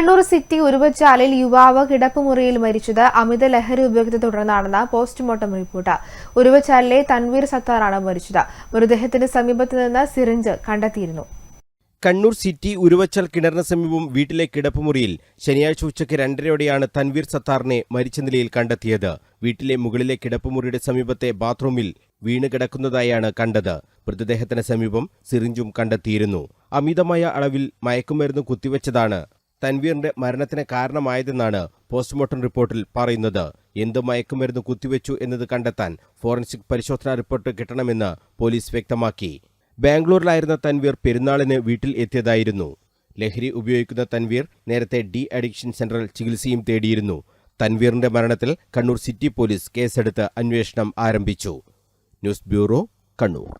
Kannur city ഉരുവച്ചാലിൽ യുവാവ് കിടപ്പുമുറിയിൽ മരിച്ചത് അമിത ലഹരി ഉപയോഗത്തെ തുടർന്നാണെന്ന് പോസ്റ്റ്മോർട്ടം റിപ്പോർട്ട്. ഉരുവച്ചാലിലെ തൻവീർ സത്താറാണ് മരിച്ചത്. മൃതദേഹത്തിന് സമീപത്ത് നിന്ന് സിറിഞ്ച് കണ്ടെത്തിയിരുന്നു. കണ്ണൂർ സിറ്റി ഉരുവച്ചൽ കിണറിന് സമീപം വീട്ടിലെ കിടപ്പുമുറിയിൽ ശനിയാഴ്ച ഉച്ചയ്ക്ക് രണ്ടരയോടെയാണ് തൻവീർ സത്താറിനെ മരിച്ച നിലയിൽ കണ്ടെത്തിയത്. വീട്ടിലെ മുകളിലെ കിടപ്പുമുറിയുടെ സമീപത്തെ ബാത്റൂമിൽ വീണ് കിടക്കുന്നതായാണ് കണ്ടത്. മൃതദേഹത്തിന് സമീപം സിറിഞ്ചും കണ്ടെത്തിയിരുന്നു. അമിതമായ അളവിൽ മയക്കുമരുന്ന് കുത്തിവെച്ചതാണ് തൻവീറിന്റെ മരണത്തിന് കാരണമായതെന്നാണ് പോസ്റ്റ്മോർട്ടം റിപ്പോർട്ടിൽ പറയുന്നത്. എന്ത് മയക്കുമരുന്ന് കുത്തിവെച്ചു എന്നത് കണ്ടെത്താൻ ഫോറൻസിക് പരിശോധനാ റിപ്പോർട്ട് കിട്ടണമെന്ന് പോലീസ് വ്യക്തമാക്കി. ബാംഗ്ലൂരിലായിരുന്ന തൻവീർ പെരുന്നാളിന് വീട്ടിൽ എത്തിയതായിരുന്നു. ലഹരി ഉപയോഗിക്കുന്ന തൻവീർ നേരത്തെ ഡി അഡിക്ഷൻ സെന്ററിൽ ചികിത്സയും തേടിയിരുന്നു. തൻവീറിന്റെ മരണത്തിൽ കണ്ണൂർ സിറ്റി പോലീസ് കേസെടുത്ത് അന്വേഷണം ആരംഭിച്ചു. News bureau Kannur.